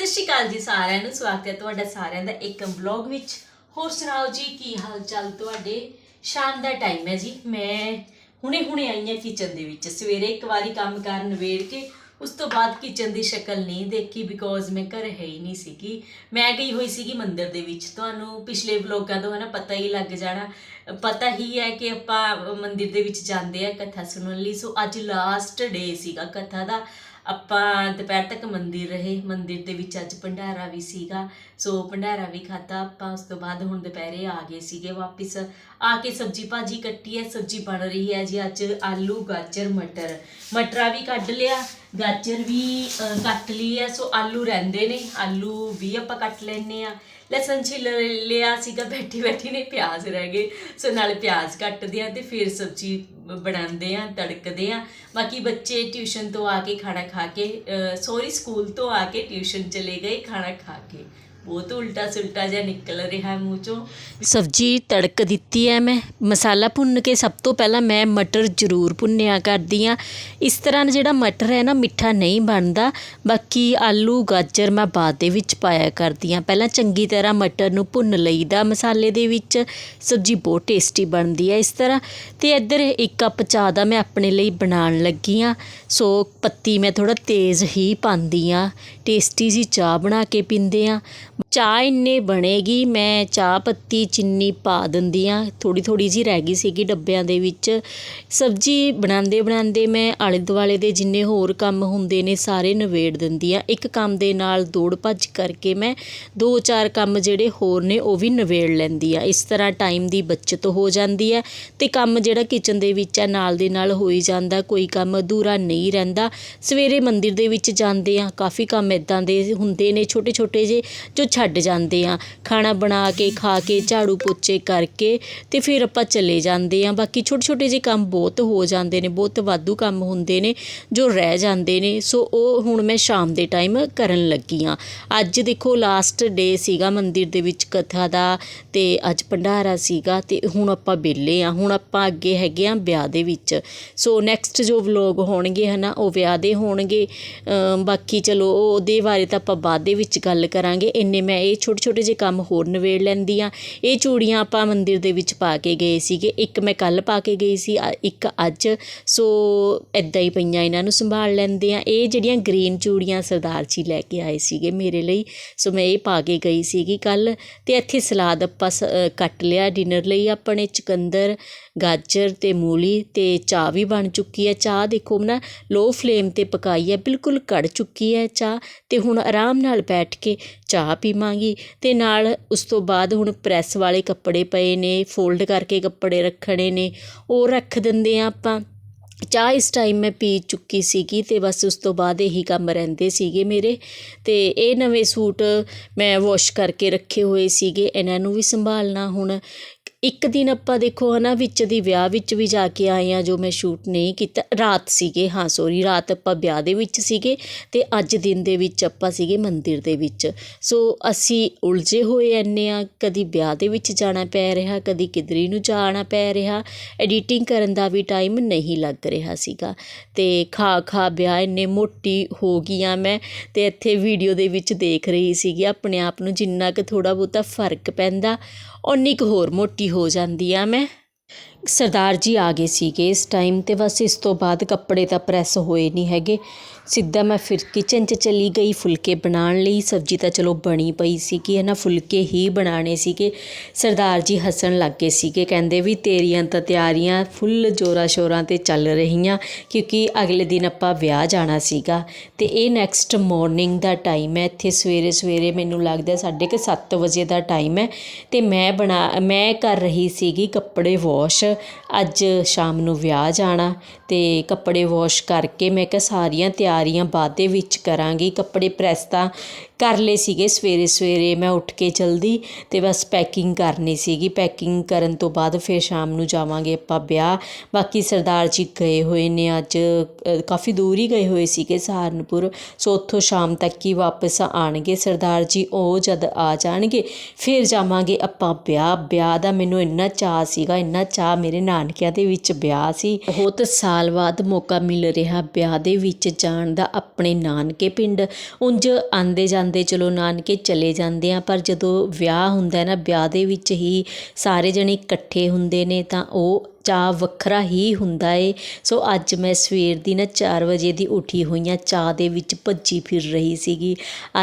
ਸਤਿ ਸ਼੍ਰੀ ਅਕਾਲ ਜੀ ਸਾਰਿਆਂ ਨੂੰ, ਸਵਾਗਤ ਹੈ ਤੁਹਾਡਾ ਸਾਰਿਆਂ ਦਾ ਇੱਕ ਵਲੌਗ ਵਿੱਚ। ਹੋਰ ਸੁਣਾਓ ਜੀ, ਕੀ ਹਾਲ ਚਾਲ ਤੁਹਾਡੇ? ਸ਼ਾਮ ਦਾ ਟਾਈਮ ਹੈ ਜੀ। ਮੈਂ ਹੁਣੇ ਹੁਣੇ ਆਈ ਹਾਂ ਕਿਚਨ ਦੇ ਵਿੱਚ। ਸਵੇਰੇ ਇੱਕ ਵਾਰੀ ਕੰਮ ਕਰਨ ਨਵੇੜ ਕੇ, ਉਸ ਤੋਂ ਬਾਅਦ ਕਿਚਨ ਦੀ ਸ਼ਕਲ ਨਹੀਂ ਦੇਖੀ ਬਿਕੋਜ਼ ਮੈਂ ਘਰ ਹੈ ਹੀ ਨਹੀਂ ਸੀਗੀ। ਮੈਂ ਗਈ ਹੋਈ ਸੀਗੀ ਮੰਦਿਰ ਦੇ ਵਿੱਚ। ਤੁਹਾਨੂੰ ਪਿਛਲੇ ਵਲੋਗਾਂ ਤੋਂ ਹੈ ਨਾ ਪਤਾ ਹੀ ਲੱਗ ਜਾਣਾ। ਪਤਾ ਹੀ ਹੈ ਕਿ ਆਪਾਂ ਮੰਦਿਰ ਦੇ ਵਿੱਚ ਜਾਂਦੇ ਆ ਕਥਾ ਸੁਣਨ ਲਈ। ਸੋ ਅੱਜ ਲਾਸਟ ਡੇ ਸੀਗਾ ਕਥਾ ਦਾ। ਆਪਾਂ ਦੁਪਹਿਰ ਤੱਕ ਮੰਦਿਰ ਰਹੇ, ਮੰਦਿਰ ਦੇ ਵਿੱਚ ਅੱਜ ਭੰਡਾਰਾ ਵੀ ਸੀਗਾ, ਸੋ ਭੰਡਾਰਾ ਵੀ ਖਾਧਾ ਆਪਾਂ, ਉਸ ਤੋਂ ਬਾਅਦ ਹੁਣ ਦੁਪਹਿਰੇ ਆ ਗਏ ਸੀਗੇ ਵਾਪਿਸ। ਆ ਕੇ ਸਬਜੀ ਭਾਜੀ ਕੱਟੀ ਹੈ, ਸਬਜੀ ਬਣ ਰਹੀ ਹੈ ਜੀ ਅੱਜ, ਆਲੂ, ਗਾਜਰ, ਮਟਰ। ਮਟਰਾ ਵੀ ਕੱਢ ਲਿਆ, ਗਾਜਰ ਵੀ ਕੱਟ ਲਈ ਹੈ, ਸੋ ਆਲੂ ਰਹਿੰਦੇ ਨੇ, ਆਲੂ ਵੀ ਆਪਾਂ ਕੱਟ ਲੈਨੇ ਆ ਲਸਣ ਛਿੱਲ ਲਿਆ ਸੀਗਾ ਬੈਠੀ ਬੈਠੀ ਨੇ, ਪਿਆਜ਼ ਰਹਿ ਗਏ, ਸੋ ਨਾਲ ਪਿਆਜ਼ ਕੱਟਦੇ ਆ ਤੇ ਫਿਰ ਸਬਜ਼ੀ ਬਣਾਉਂਦੇ ਆ, ਤੜਕਦੇ ਆ। ਬਾਕੀ ਬੱਚੇ ਟਿਊਸ਼ਨ ਤੋਂ ਆ ਕੇ ਖਾਣਾ ਖਾ ਕੇ ਸੌਰੀ ਸਕੂਲ ਤੋਂ ਆ ਕੇ ਟਿਊਸ਼ਨ ਚਲੇ ਗਏ, ਖਾਣਾ ਖਾ ਕੇ। ਬਹੁਤ ਉਲਟਾ ਸੁਲਟਾ ਜਿਹਾ ਨਿਕਲ ਰਿਹਾ ਮੂੰਹ ਚੋਂ ਸਬਜੀ ਤੜਕ ਦਿੱਤੀ ਹੈ ਮੈਂ। ਮਸਾਲਾ ਭੁੰਨ ਕੇ ਸਭ ਤੋਂ ਪਹਿਲਾਂ ਮੈਂ ਮਟਰ ਜ਼ਰੂਰ ਭੁੰਨਿਆ ਕਰਦੀ ਆ। ਇਸ ਤਰ੍ਹਾਂ ਜਿਹੜਾ ਮਟਰ ਹੈ ਨਾ, ਮਿੱਠਾ ਨਹੀਂ ਬਣਦਾ। ਬਾਕੀ ਆਲੂ, ਗਾਜਰ ਮੈਂ ਬਾਅਦ ਦੇ ਵਿੱਚ ਪਾਇਆ ਕਰਦੀ ਆ। ਪਹਿਲਾਂ ਚੰਗੀ ਤਰ੍ਹਾਂ ਮਟਰ ਨੂੰ ਭੁੰਨ ਲਈਦਾ ਮਸਾਲੇ ਦੇ ਵਿੱਚ। ਸਬਜੀ ਬਹੁਤ ਟੇਸਟੀ ਬਣਦੀ ਹੈ ਇਸ ਤਰ੍ਹਾਂ। ਤੇ ਇੱਧਰ ਇੱਕ ਕੱਪ ਚਾਹ ਦਾ ਮੈਂ ਆਪਣੇ ਲਈ ਬਣਾਉਣ ਲੱਗੀ ਆ। ਸੋ ਪੱਤੀ ਮੈਂ ਥੋੜਾ ਤੇਜ਼ ਹੀ ਪਾਉਂਦੀ ਆ। ਟੇਸਟੀ ਜੀ ਚਾਹ ਬਣਾ ਕੇ ਪੀਂਦੇ ਆ। ਚਾਹ ਇੰਨੇ ਬਣੇਗੀ, ਮੈਂ ਚਾਹ ਪੱਤੀ ਚੀਨੀ ਪਾ ਦਿੰਦੀ ਹਾਂ ਥੋੜ੍ਹੀ ਥੋੜ੍ਹੀ ਜਿਹੀ ਰਹਿ ਗਈ ਸੀਗੀ ਡੱਬਿਆਂ ਦੇ ਵਿੱਚ। ਸਬਜੀ ਬਣਾਉਂਦੇ ਬਣਾਉਂਦੇ ਮੈਂ ਆਲੇ ਦੁਆਲੇ ਦੇ ਜਿੰਨੇ ਹੋਰ ਕੰਮ ਹੁੰਦੇ ਨੇ ਸਾਰੇ ਨਿਬੇੜ ਦਿੰਦੀ ਹਾਂ ਇੱਕ ਕੰਮ ਦੇ ਨਾਲ ਦੌੜ ਭੱਜ ਕਰਕੇ ਮੈਂ ਦੋ ਚਾਰ ਕੰਮ ਜਿਹੜੇ ਹੋਰ ਨੇ ਉਹ ਵੀ ਨਿਬੇੜ ਲੈਂਦੀ ਹਾਂ ਇਸ ਤਰ੍ਹਾਂ ਟਾਈਮ ਦੀ ਬੱਚਤ ਹੋ ਜਾਂਦੀ ਹੈ ਅਤੇ ਕੰਮ ਜਿਹੜਾ ਕਿਚਨ ਦੇ ਵਿੱਚ ਹੈ ਨਾਲ ਦੇ ਨਾਲ ਹੋਈ ਜਾਂਦਾ, ਕੋਈ ਕੰਮ ਅਧੂਰਾ ਨਹੀਂ ਰਹਿੰਦਾ। ਸਵੇਰੇ ਮੰਦਿਰ ਦੇ ਵਿੱਚ ਜਾਂਦੇ ਆ, ਕਾਫੀ ਕੰਮ ਇਦਾਂ ਦੇ ਹੁੰਦੇ ਨੇ ਛੋਟੇ ਛੋਟੇ ਜਿਹੇ ਜੋ ਛੱਡ ਜਾਂਦੇ ਹਾਂ ਖਾਣਾ ਬਣਾ ਕੇ, ਖਾ ਕੇ, ਝਾੜੂ ਪੋਚੇ ਕਰਕੇ ਅਤੇ ਫਿਰ ਆਪਾਂ ਚਲੇ ਜਾਂਦੇ ਹਾਂ ਬਾਕੀ ਛੋਟੇ ਛੋਟੇ ਜਿਹੇ ਕੰਮ ਬਹੁਤ ਹੋ ਜਾਂਦੇ ਨੇ, ਬਹੁਤ ਵਾਧੂ ਕੰਮ ਹੁੰਦੇ ਨੇ ਜੋ ਰਹਿ ਜਾਂਦੇ ਨੇ। ਸੋ ਉਹ ਹੁਣ ਮੈਂ ਸ਼ਾਮ ਦੇ ਟਾਈਮ ਕਰਨ ਲੱਗੀ ਹਾਂ ਅੱਜ ਦੇਖੋ ਲਾਸਟ ਡੇ ਸੀਗਾ ਮੰਦਿਰ ਦੇ ਵਿੱਚ ਕਥਾ ਦਾ ਅਤੇ ਅੱਜ ਭੰਡਾਰਾ ਸੀਗਾ ਅਤੇ ਹੁਣ ਆਪਾਂ ਵਿਹਲੇ ਆ। ਹੁਣ ਆਪਾਂ ਅੱਗੇ ਹੈਗੇ ਆ ਵਿਆਹ ਦੇ ਵਿੱਚ। ਸੋ ਨੈਕਸਟ ਜੋ ਵਲੋਗ ਹੋਣਗੇ ਹਨਾ, ਉਹ ਵਿਆਹ ਦੇ ਹੋਣਗੇ। ਬਾਕੀ ਚਲੋ ਉਹਦੇ ਬਾਰੇ ਤਾਂ ਆਪਾਂ ਬਾਅਦ ਦੇ ਵਿੱਚ ਗੱਲ ਕਰਾਂਗੇ। ਇੰਨੇ ਮੈਂ ਇਹ ਛੋਟੇ ਛੋਟੇ ਜਿਹੇ ਕੰਮ ਹੋਰ ਨਿਬੇੜ ਲੈਂਦੀ ਹਾਂ। ਇਹ ਚੂੜੀਆਂ ਆਪਾਂ ਮੰਦਿਰ ਦੇ ਵਿੱਚ ਪਾ ਕੇ ਗਏ ਸੀਗੇ। ਇੱਕ ਮੈਂ ਕੱਲ ਪਾ ਕੇ ਗਈ ਸੀ ਇੱਕ ਅੱਜ। ਸੋ ਇਦਾਂ ਹੀ ਪਈਆਂ ਇਹਨਾਂ ਨੂੰ ਸੰਭਾਲ ਲੈਂਦੇ ਆ ਇਹ ਜਿਹੜੀਆਂ ਗ੍ਰੀਨ ਚੂੜੀਆਂ ਸਰਦਾਰ ਜੀ ਲੈ ਕੇ ਆਏ ਸੀਗੇ ਮੇਰੇ ਲਈ, ਸੋ ਮੈਂ ਇਹ ਪਾ ਕੇ ਗਈ ਸੀਗੀ ਕੱਲ। ਤੇ ਇੱਥੇ ਸਲਾਦ ਆਪਾਂ ਸ- ਕੱਟ ਲਿਆ ਡਿਨਰ ਲਈ। ਆਪਣੇ ਚੁਕੰਦਰ, ਗਾਜਰ ਤੇ ਮੂਲੀ ਤੇ ਚਾਹ ਵੀ ਬਣ ਚੁੱਕੀ ਹੈ। ਚਾਹ ਦੇਖੋ ਨਾ ਲੋ ਫਲੇਮ ਤੇ ਪਕਾਈ ਹੈ, ਬਿਲਕੁਲ ਕੜ ਚੁੱਕੀ ਹੈ ਚਾਹ। ਤੇ ਹੁਣ ਆਰਾਮ ਨਾਲ ਬੈਠ ਕੇ ਚਾਹ ਪੀ ਪੀਵਾਂਗੀ। ਅਤੇ ਨਾਲ ਉਸ ਤੋਂ ਬਾਅਦ ਹੁਣ ਪ੍ਰੈਸ ਵਾਲੇ ਕੱਪੜੇ ਪਏ ਨੇ ਫੋਲਡ ਕਰਕੇ ਕੱਪੜੇ ਰੱਖਣੇ ਨੇ। ਉਹ ਰੱਖ ਦਿੰਦੇ ਹਾਂ ਆਪਾਂ। ਚਾਹ ਇਸ ਟਾਈਮ ਮੈਂ ਪੀ ਚੁੱਕੀ ਸੀਗੀ ਅਤੇ ਬਸ ਉਸ ਤੋਂ ਬਾਅਦ ਇਹੀ ਕੰਮ ਰਹਿੰਦੇ ਸੀਗੇ ਮੇਰੇ। ਅਤੇ ਇਹ ਨਵੇਂ ਸੂਟ ਮੈਂ ਵਾਸ਼ ਕਰਕੇ ਰੱਖੇ ਹੋਏ ਸੀਗੇ। ਇਹਨਾਂ ਨੂੰ ਵੀ ਸੰਭਾਲਣਾ ਹੁਣ। ਇੱਕ ਦਿਨ ਆਪਾਂ ਦੇਖੋ ਹੈ ਨਾ ਵਿੱਚ ਦੀ ਵਿਆਹ ਵਿੱਚ ਵੀ ਜਾ ਕੇ ਆਏ ਹਾਂ, ਜੋ ਮੈਂ ਸ਼ੂਟ ਨਹੀਂ ਕੀਤਾ, ਰਾਤ ਸੀਗੇ, ਹਾਂ ਸੋਰੀ ਰਾਤ ਆਪਾਂ ਵਿਆਹ ਦੇ ਵਿੱਚ ਸੀਗੇ ਅਤੇ ਅੱਜ ਦਿਨ ਦੇ ਵਿੱਚ ਆਪਾਂ ਸੀਗੇ ਮੰਦਿਰ ਦੇ ਵਿੱਚ। ਸੋ ਅਸੀਂ ਉਲਝੇ ਹੋਏ ਐਨੇ ਹਾਂ, ਕਦੀ ਵਿਆਹ ਦੇ ਵਿੱਚ ਜਾਣਾ ਪੈ ਰਿਹਾ, ਕਦੀ ਕਿਧਰੀ ਨੂੰ ਜਾਣਾ ਪੈ ਰਿਹਾ ਐਡੀਟਿੰਗ ਕਰਨ ਦਾ ਵੀ ਟਾਈਮ ਨਹੀਂ ਲੱਗ ਰਿਹਾ ਸੀਗਾ। ਅਤੇ ਖਾ ਖਾ ਵਿਆਹ ਇੰਨੇ ਮੋਟੀ ਹੋ ਗਈ ਹਾਂ ਮੈਂ ਅਤੇ ਇੱਥੇ ਵੀਡੀਓ ਦੇ ਵਿੱਚ ਦੇਖ ਰਹੀ ਸੀਗੀ, ਆਪਣੇ ਆਪ ਨੂੰ ਜਿੰਨਾ ਕੁ ਥੋੜ੍ਹਾ ਬਹੁਤਾ ਫ਼ਰਕ ਪੈਂਦਾ ਉਨੀ ਕੁ ਹੋਰ ਮੋਟੀ ਹੋ ਜਾਂਦੀ ਆ ਮੈਂ। ਸਰਦਾਰ ਜੀ ਆ ਗਏ ਸੀਗੇ ਇਸ ਟਾਈਮ ਤੇ ਬਸ ਇਸ ਤੋਂ ਬਾਅਦ ਕੱਪੜੇ ਤਾਂ ਪ੍ਰੈਸ ਹੋਏ ਨਹੀਂ ਹੈਗੇ। ਸਿੱਧਾ ਮੈਂ ਫਿਰ ਕਿਚਨ 'ਚ ਚਲੀ ਗਈ, ਫੁਲਕੇ ਬਣਾਉਣ ਲਈ। ਸਬਜ਼ੀ ਤਾਂ ਚਲੋ ਬਣੀ ਪਈ ਸੀਗੀ ਹੈ ਨਾ ਫੁਲਕੇ ਹੀ ਬਣਾਉਣੇ ਸੀਗੇ। ਸਰਦਾਰ ਜੀ ਹੱਸਣ ਲੱਗ ਗਏ ਸੀਗੇ, ਕਹਿੰਦੇ ਵੀ ਤੇਰੀਆਂ ਤਾਂ ਤਿਆਰੀਆਂ ਫੁੱਲ ਜੋਰਾ ਸ਼ੋਰਾਂ ਤੇ ਚੱਲ ਰਹੀਆਂ, ਕਿਉਂਕਿ ਅਗਲੇ ਦਿਨ ਆਪਾਂ ਵਿਆਹ ਜਾਣਾ ਸੀਗਾ। ਤੇ ਇਹ ਨੈਕਸਟ ਮਾਰਨਿੰਗ ਦਾ ਟਾਈਮ ਹੈ। ਇੱਥੇ ਸਵੇਰੇ ਸਵੇਰੇ ਮੈਨੂੰ ਲੱਗਦਾ ਸਾਢੇ ਕੁ ਸੱਤ ਵਜੇ ਦਾ ਟਾਈਮ ਹੈ। ਤੇ ਮੈਂ ਬਣਾ, ਮੈਂ ਕਰ ਰਹੀ ਸੀਗੀ ਕੱਪੜੇ ਵਾਸ਼ ਅੱਜ ਸ਼ਾਮ ਨੂੰ ਵਿਆਹ ਜਾਣਾ ਅਤੇ ਕੱਪੜੇ ਵਾਸ਼ ਕਰਕੇ ਮੈਂ ਕਿਹਾ ਸਾਰੀਆਂ ਤਿਆਰੀਆਂ ਬਾਅਦ ਦੇ ਵਿੱਚ ਕਰਾਂਗੀ, ਕੱਪੜੇ ਪ੍ਰੈਸ ਤਾਂ ਕਰ ਲਏ ਸੀਗੇ ਸਵੇਰੇ ਸਵੇਰੇ, ਮੈਂ ਉੱਠ ਕੇ ਜਲਦੀ ਅਤੇ ਬਸ ਪੈਕਿੰਗ ਕਰਨੀ ਸੀਗੀ। ਪੈਕਿੰਗ ਕਰਨ ਤੋਂ ਬਾਅਦ ਫਿਰ ਸ਼ਾਮ ਨੂੰ ਜਾਵਾਂਗੇ ਆਪਾਂ ਵਿਆਹ। ਬਾਕੀ ਸਰਦਾਰ ਜੀ ਗਏ ਹੋਏ ਨੇ ਅੱਜ ਕਾਫੀ ਦੂਰ ਹੀ ਗਏ ਹੋਏ ਸੀਗੇ ਸਹਾਰਨਪੁਰ। ਸੋ ਉੱਥੋਂ ਸ਼ਾਮ ਤੱਕ ਹੀ ਵਾਪਸ ਆਣਗੇ ਸਰਦਾਰ ਜੀ ਉਹ ਜਦ ਆ ਜਾਣਗੇ, ਫਿਰ ਜਾਵਾਂਗੇ ਆਪਾਂ ਵਿਆਹ। ਵਿਆਹ ਦਾ ਮੈਨੂੰ ਇੰਨਾ ਚਾਅ ਸੀਗਾ, ਇੰਨਾ ਚਾਅ ਮੇਰੇ ਨਾਨਕਿਆਂ ਦੇ ਵਿੱਚ ਵਿਆਹ ਸੀ। ਬਹੁਤ ਸਾਲ ਬਾਅਦ ਮੌਕਾ ਮਿਲ ਰਿਹਾ ਵਿਆਹ ਦੇ ਵਿੱਚ ਜਾਣ ਦਾ ਆਪਣੇ ਨਾਨਕੇ ਪਿੰਡ। ਉਂਝ ਆਂਦੇ ਜਾਂਦੇ ਚਲੋ ਨਾਨਕੇ ਚਲੇ ਜਾਂਦੇ ਆ, ਪਰ ਜਦੋਂ ਵਿਆਹ ਹੁੰਦਾ ਨਾ, ਵਿਆਹ ਦੇ ਵਿੱਚ ਹੀ ਸਾਰੇ ਜਣੇ ਇਕੱਠੇ ਹੁੰਦੇ ਨੇ, ਤਾਂ ਉਹ ਚਾਅ ਵੱਖਰਾ ਹੀ ਹੁੰਦਾ ਏ। ਸੋ ਅੱਜ ਮੈਂ ਸਵੇਰ ਦੀ ਨਾ ਚਾਰ ਵਜੇ ਦੀ ਉੱਠੀ ਹੋਈ ਹਾਂ ਚਾਹ ਦੇ ਵਿੱਚ ਭੱਜੀ ਫਿਰ ਰਹੀ ਸੀਗੀ।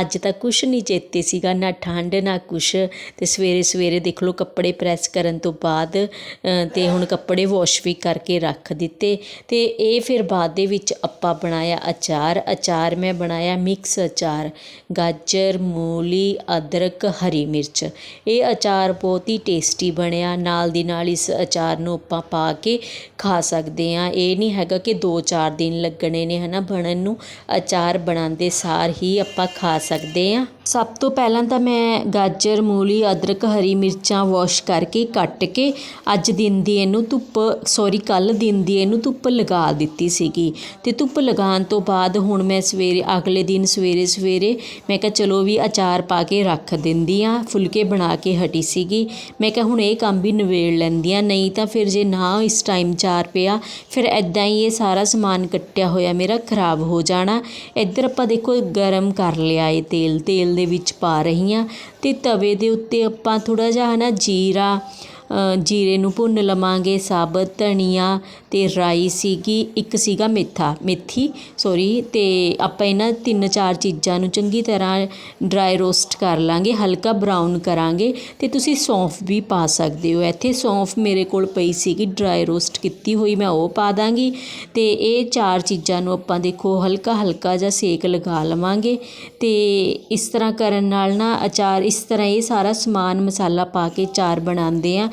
ਅੱਜ ਤਾਂ ਕੁਛ ਨਹੀਂ ਚੇਤੇ ਸੀਗਾ, ਨਾ ਠੰਡ ਨਾ ਕੁਛ। ਅਤੇ ਸਵੇਰੇ ਸਵੇਰੇ ਦੇਖ ਲਓ ਕੱਪੜੇ ਪ੍ਰੈਸ ਕਰਨ ਤੋਂ ਬਾਅਦ ਅਤੇ ਹੁਣ ਕੱਪੜੇ ਵਾਸ਼ ਵੀ ਕਰਕੇ ਰੱਖ ਦਿੱਤੇ। ਅਤੇ ਇਹ ਫਿਰ ਬਾਅਦ ਦੇ ਵਿੱਚ ਆਪਾਂ ਬਣਾਇਆ ਅਚਾਰ। ਅਚਾਰ ਮੈਂ ਬਣਾਇਆ ਮਿਕਸ ਅਚਾਰ, ਗਾਜਰ, ਮੂਲੀ, ਅਦਰਕ, ਹਰੀ ਮਿਰਚ। ਇਹ ਅਚਾਰ ਬਹੁਤ ਹੀ ਟੇਸਟੀ ਬਣਿਆ। ਨਾਲ ਦੀ ਨਾਲ ਇਸ ਅਚਾਰ ਨੂੰ ਆਪਾਂ ਪਾ ਕੇ ਖਾ ਸਕਦੇ ਹਾਂ ਇਹ ਨਹੀਂ ਹੈਗਾ ਕਿ 2-4 ਦਿਨ ਲੱਗਣੇ ਨੇ ਹੈ ਨਾ ਬਣਨ ਨੂੰ ਅਚਾਰ ਬਣਾਉਂਦੇ ਸਾਰ ਹੀ ਆਪਾਂ ਖਾ ਸਕਦੇ ਹਾਂ ਸਭ ਤੋਂ ਪਹਿਲਾਂ ਤਾਂ ਮੈਂ ਗਾਜਰ, ਮੂਲੀ, ਅਦਰਕ, ਹਰੀ ਮਿਰਚਾਂ ਵਾਸ਼ ਕਰਕੇ ਕੱਟ ਕੇ ਅੱਜ ਦਿਨ ਦੀ ਇਹਨੂੰ ਧੁੱਪ ਸੋਰੀ ਕੱਲ੍ਹ ਦਿਨ ਦੀ ਇਹਨੂੰ ਧੁੱਪ ਲਗਾ ਦਿੱਤੀ ਸੀਗੀ। ਅਤੇ ਧੁੱਪ ਲਗਾਉਣ ਤੋਂ ਬਾਅਦ ਹੁਣ ਮੈਂ ਸਵੇਰੇ, ਅਗਲੇ ਦਿਨ ਸਵੇਰੇ ਸਵੇਰੇ ਮੈਂ ਕਿਹਾ ਚਲੋ ਵੀ ਅਚਾਰ ਪਾ ਕੇ ਰੱਖ ਦਿੰਦੀ ਆ ਫੁਲਕੇ ਬਣਾ ਕੇ ਹਟੀ ਸੀਗੀ। ਮੈਂ ਕਿਹਾ ਹੁਣ ਇਹ ਕੰਮ ਵੀ ਨਵੇੜ ਲੈਂਦੀ ਆ ਨਹੀਂ ਤਾਂ ਫਿਰ ਜੇ ਨਾ ਇਸ ਟਾਈਮ ਚਾਰ ਪਿਆ, ਫਿਰ ਐਦਾਂ ਹੀ ਇਹ ਸਾਰਾ ਸਮਾਨ ਕੱਟਿਆ ਹੋਇਆ ਮੇਰਾ ਖਰਾਬ ਹੋ ਜਾਣਾ। ਇੱਧਰ ਆਪਾਂ ਦੇਖੋ, ਗਰਮ ਕਰ ਲਿਆ ਇਹ ਤੇਲ ਤੇਲ ਦੇ ਵਿੱਚ ਪਾ ਰਹੀ ਹਾਂ ਅਤੇ ਤਵੇ ਦੇ ਉੱਤੇ ਆਪਾਂ ਥੋੜ੍ਹਾ ਜਿਹਾ ਹੈ ਨਾ ਜੀਰਾ ਜੀਰੇ ਨੂੰ ਭੁੰਨ ਲਵਾਂਗੇ, ਸਾਬਤ, ਧਨੀਆ ਅਤੇ ਰਾਈ ਸੀਗੀ, ਇੱਕ ਸੀਗਾ ਮੇਥਾ, ਮੇਥੀ ਸੋਰੀ ਅਤੇ ਆਪਾਂ ਇਹਨਾਂ ਤਿੰਨ ਚਾਰ ਚੀਜ਼ਾਂ ਨੂੰ ਚੰਗੀ ਤਰ੍ਹਾਂ ਡਰਾਈ ਰੋਸਟ ਕਰ ਲਾਂਗੇ, ਹਲਕਾ ਬਰਾਊਨ ਕਰਾਂਗੇ ਅਤੇ ਤੁਸੀਂ ਸੌਂਫ ਵੀ ਪਾ ਸਕਦੇ ਹੋ। ਇੱਥੇ ਸੌਂਫ ਮੇਰੇ ਕੋਲ ਪਈ ਸੀਗੀ ਡਰਾਈ ਰੋਸਟ ਕੀਤੀ ਹੋਈ, ਮੈਂ ਉਹ ਪਾ ਦਾਂਗੀ ਅਤੇ ਇਹ ਚਾਰ ਚੀਜ਼ਾਂ ਨੂੰ ਆਪਾਂ ਦੇਖੋ ਹਲਕਾ ਹਲਕਾ ਜਿਹਾ ਸੇਕ ਲਗਾ ਲਵਾਂਗੇ ਅਤੇ ਇਸ ਤਰ੍ਹਾਂ ਕਰਨ ਨਾਲ ਨਾ ਅਚਾਰ, ਇਸ ਤਰ੍ਹਾਂ ਇਹ ਸਾਰਾ ਸਮਾਨ ਮਸਾਲਾ ਪਾ ਕੇ ਚਾਰ ਬਣਾਉਂਦੇ ਆ।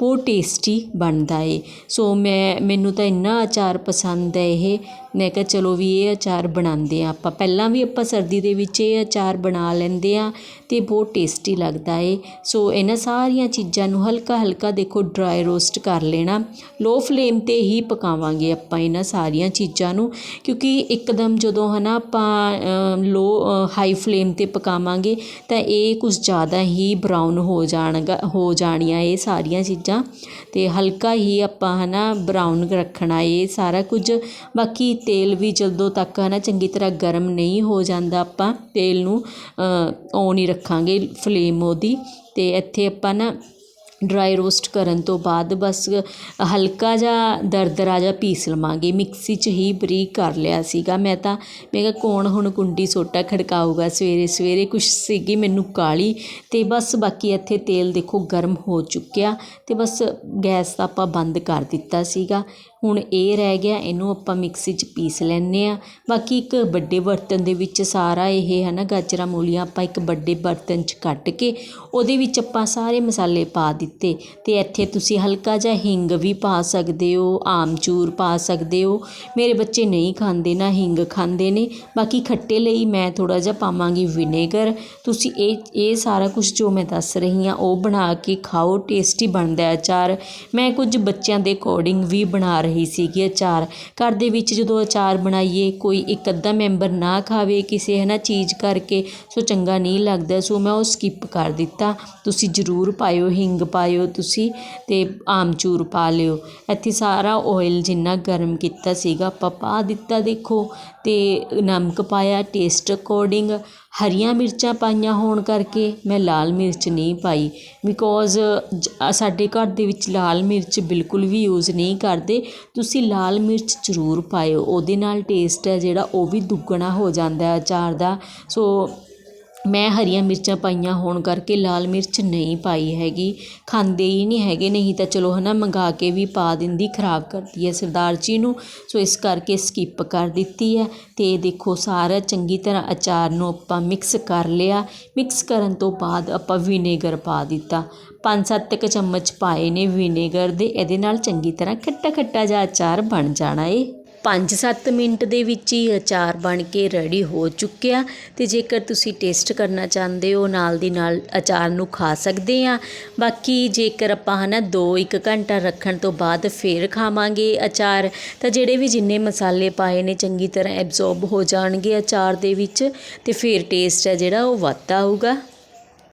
ਬਹੁਤ ਟੇਸਟੀ ਬਣਦਾ ਏ। ਸੋ ਮੈਂ, ਮੈਨੂੰ ਤਾਂ ਇੰਨਾ ਅਚਾਰ ਪਸੰਦ ਹੈ ਇਹ। ਮੈਂ ਕਿਹਾ ਚਲੋ ਵੀ ਇਹ ਅਚਾਰ ਬਣਾਉਂਦੇ ਹਾਂ ਆਪਾਂ। ਪਹਿਲਾਂ ਵੀ ਆਪਾਂ ਸਰਦੀ ਦੇ ਵਿੱਚ ਇਹ ਅਚਾਰ ਬਣਾ ਲੈਂਦੇ ਹਾਂ ਅਤੇ ਬਹੁਤ ਟੇਸਟੀ ਲੱਗਦਾ ਏ। ਸੋ ਇਹਨਾਂ ਸਾਰੀਆਂ ਚੀਜ਼ਾਂ ਨੂੰ ਹਲਕਾ ਹਲਕਾ ਦੇਖੋ ਡਰਾਈ ਰੋਸਟ ਕਰ ਲੈਣਾ। ਲੋ ਫਲੇਮ ਤੇ ਹੀ ਪਕਾਵਾਂਗੇ ਆਪਾਂ ਇਹਨਾਂ ਸਾਰੀਆਂ ਚੀਜ਼ਾਂ ਨੂੰ। ਕਿਉਂਕਿ ਇੱਕਦਮ ਜਦੋਂ ਹੈ ਨਾ ਆਪਾਂ ਲੋ ਹਾਈ ਫਲੇਮ ਤੇ ਪਕਾਵਾਂਗੇ ਤਾਂ ਇਹ ਕੁਝ ਜ਼ਿਆਦਾ ਹੀ ਬਰਾਊਨ ਹੋ ਜਾਣਗਾ, ਹੋ ਜਾਣੀਆਂ ਇਹ ਸਾਰੀਆਂ ਚੀਜ਼ਾਂ ਅਤੇ ਹਲਕਾ ਹੀ ਆਪਾਂ ਹੈ ਨਾ ਬਰਾਊਨ ਰੱਖਣਾ, ਇਹ ਸਾਰਾ ਕੁਝ। ਬਾਕੀ ਤੇਲ ਵੀ ਜਦੋਂ ਤੱਕ ਹੈ ਨਾ ਚੰਗੀ ਤਰ੍ਹਾਂ ਗਰਮ ਨਹੀਂ ਹੋ ਜਾਂਦਾ ਆਪਾਂ, ਤੇਲ ਨੂੰ ਔਨ ਹੀ ਰੱਖਾਂਗੇ ਫਲੇਮ ਉਹਦੀ। ਅਤੇ ਇੱਥੇ ਆਪਾਂ ਨਾ ਡਰਾਈ ਰੋਸਟ ਕਰਨ ਤੋਂ ਬਾਅਦ ਬਸ ਹਲਕਾ ਜਿਹਾ ਦਰਦਰਾ ਜਿਹਾ ਪੀਸ ਲਵਾਂਗੇ। ਮਿਕਸੀ 'ਚ ਹੀ ਬਰੀਕ ਕਰ ਲਿਆ ਸੀਗਾ। ਮੈਂ ਤਾਂ, ਮੈਂ ਕਿਹਾ ਕੌਣ ਹੁਣ ਕੁੰਡੀ ਸੋਟਾ ਖੜਕਾਊਗਾ? ਸਵੇਰੇ ਸਵੇਰੇ ਕੁਛ ਸੀਗੀ ਮੈਨੂੰ ਕਾਲੀ ਅਤੇ ਬਸ ਬਾਕੀ ਇੱਥੇ ਤੇਲ ਦੇਖੋ ਗਰਮ ਹੋ ਚੁੱਕਿਆ ਅਤੇ ਬਸ ਗੈਸ ਤਾਂ ਆਪਾਂ ਬੰਦ ਕਰ ਦਿੱਤਾ ਸੀਗਾ। ਹੁਣ ਇਹ ਰਹਿ ਗਿਆ, ਇਹਨੂੰ ਆਪਾਂ ਮਿਕਸੀ 'ਚ ਪੀਸ ਲੈਂਦੇ ਹਾਂ। ਬਾਕੀ ਇੱਕ ਵੱਡੇ ਬਰਤਨ ਦੇ ਵਿੱਚ ਸਾਰਾ ਇਹ ਹੈ ਨਾ ਗਾਜਰਾਂ, ਮੂਲੀਆਂ ਆਪਾਂ ਇੱਕ ਵੱਡੇ ਬਰਤਨ 'ਚ ਕੱਟ ਕੇ ਉਹਦੇ ਵਿੱਚ ਆਪਾਂ ਸਾਰੇ ਮਸਾਲੇ ਪਾ ਦਿੱਤੇ। ਅਤੇ ਇੱਥੇ ਤੁਸੀਂ ਹਲਕਾ ਜਿਹਾ ਹਿੰਗ ਵੀ ਪਾ ਸਕਦੇ ਹੋ, ਆਮਚੂਰ ਪਾ ਸਕਦੇ ਹੋ। ਮੇਰੇ ਬੱਚੇ ਨਹੀਂ ਖਾਂਦੇ, ਨਾ ਹਿੰਗ ਖਾਂਦੇ ਨੇ। ਬਾਕੀ ਖੱਟੇ ਲਈ ਮੈਂ ਥੋੜ੍ਹਾ ਜਿਹਾ ਪਾਵਾਂਗੀ ਵਿਨੇਗਰ। ਤੁਸੀਂ ਇਹ ਇਹ ਸਾਰਾ ਕੁਝ ਜੋ ਮੈਂ ਦੱਸ ਰਹੀ ਹਾਂ, ਉਹ ਬਣਾ ਕੇ ਖਾਓ, ਟੇਸਟੀ ਬਣਦਾ ਅਚਾਰ। ਮੈਂ ਕੁਝ ਬੱਚਿਆਂ ਦੇ ਅਕੋਰਡਿੰਗ ਵੀ ਬਣਾ ਰਹੀ ਸੀਗੀ ਅਚਾਰ। ਘਰ ਦੇ ਵਿੱਚ ਜਦੋਂ ਅਚਾਰ ਬਣਾਈਏ, ਕੋਈ ਇੱਕ ਅੱਧਾ ਮੈਂਬਰ ਨਾ ਖਾਵੇ ਕਿਸੇ ਹੈ ਨਾ ਚੀਜ਼ ਕਰਕੇ, ਸੋ ਚੰਗਾ ਨਹੀਂ ਲੱਗਦਾ। ਸੋ ਮੈਂ ਉਹ ਸਕਿੱਪ ਕਰ ਦਿੱਤਾ। ਤੁਸੀਂ ਜ਼ਰੂਰ ਪਾਇਓ, ਹਿੰਗ ਪਾਇਓ ਤੁਸੀਂ ਅਤੇ ਆਮਚੂਰ ਪਾ ਲਿਓ। ਇੱਥੇ ਸਾਰਾ ਓਇਲ ਜਿੰਨਾ ਗਰਮ ਕੀਤਾ ਸੀਗਾ, ਆਪਾਂ ਪਾ ਦਿੱਤਾ ਦੇਖੋ ਅਤੇ ਨਮਕ ਪਾਇਆ ਟੇਸਟ ਅਕੋਰਡਿੰਗ ਹਰੀਆਂ ਮਿਰਚਾਂ ਪਾਈਆਂ ਹੋਣ ਕਰਕੇ ਮੈਂ ਲਾਲ ਮਿਰਚ ਨਹੀਂ ਪਾਈ ਬਿਕੋਜ਼ ਸਾਡੇ ਘਰ ਦੇ ਵਿੱਚ ਲਾਲ ਮਿਰਚ ਬਿਲਕੁਲ ਵੀ ਯੂਜ਼ ਨਹੀਂ ਕਰਦੇ। ਤੁਸੀਂ ਲਾਲ ਮਿਰਚ ਜ਼ਰੂਰ ਪਾਇਓ, ਉਹਦੇ ਨਾਲ ਟੇਸਟ ਹੈ ਜਿਹੜਾ ਉਹ ਵੀ ਦੁੱਗਣਾ ਹੋ ਜਾਂਦਾ ਅਚਾਰ ਦਾ। ਸੋ ਮੈਂ ਹਰੀਆਂ ਮਿਰਚਾਂ ਪਾਈਆਂ ਹੋਣ ਕਰਕੇ ਲਾਲ ਮਿਰਚ ਨਹੀਂ ਪਾਈ ਹੈਗੀ। ਖਾਂਦੇ ਹੀ ਨਹੀਂ ਹੈਗੇ, ਨਹੀਂ ਤਾਂ ਚਲੋ ਹੈ ਨਾ ਮੰਗਾ ਕੇ ਵੀ ਪਾ ਦਿੰਦੀ, ਖਰਾਬ ਕਰਦੀ ਹੈ ਸਰਦਾਰ ਜੀ ਨੂੰ। ਸੋ ਇਸ ਕਰਕੇ ਸਕਿੱਪ ਕਰ ਦਿੱਤੀ ਹੈ ਅਤੇ ਦੇਖੋ ਸਾਰਾ ਚੰਗੀ ਤਰ੍ਹਾਂ ਅਚਾਰ ਨੂੰ ਆਪਾਂ ਮਿਕਸ ਕਰ ਲਿਆ। ਮਿਕਸ ਕਰਨ ਤੋਂ ਬਾਅਦ ਆਪਾਂ ਵਿਨੇਗਰ ਪਾ ਦਿੱਤਾ। ਪੰਜ ਸੱਤ ਕੁ ਚਮਚ ਪਾਏ ਨੇ ਵਿਨੇਗਰ ਦੇ, ਇਹਦੇ ਨਾਲ ਚੰਗੀ ਤਰ੍ਹਾਂ ਖੱਟਾ ਖੱਟਾ ਜਿਹਾ ਅਚਾਰ ਬਣ ਜਾਣਾ ਏ। 5-7 ਮਿੰਟ ਦੇ ਵਿੱਚ ਹੀ ਅਚਾਰ ਬਣ ਕੇ ਰੈਡੀ ਹੋ ਚੁੱਕਿਆ ਤੇ ਜੇਕਰ ਤੁਸੀਂ ਟੇਸਟ ਕਰਨਾ ਚਾਹੁੰਦੇ ਹੋ, ਨਾਲ ਦੀ ਨਾਲ ਅਚਾਰ ਨੂੰ ਖਾ ਸਕਦੇ ਆ। ਬਾਕੀ ਜੇਕਰ ਆਪਾਂ ਹਨਾ 2-1 ਘੰਟਾ ਰੱਖਣ ਤੋਂ ਬਾਅਦ ਫੇਰ ਖਾਵਾਂਗੇ ਅਚਾਰ, ਤਾਂ ਜਿਹੜੇ ਵੀ ਜਿੰਨੇ ਮਸਾਲੇ ਪਾਏ ਨੇ ਚੰਗੀ ਤਰ੍ਹਾਂ ਐਬਜ਼ੌਰਬ ਹੋ ਜਾਣਗੇ ਅਚਾਰ ਦੇ ਵਿੱਚ ਤੇ ਫੇਰ ਟੇਸਟ ਹੈ ਜਿਹੜਾ ਉਹ ਵੱਧਦਾ ਆਊਗਾ।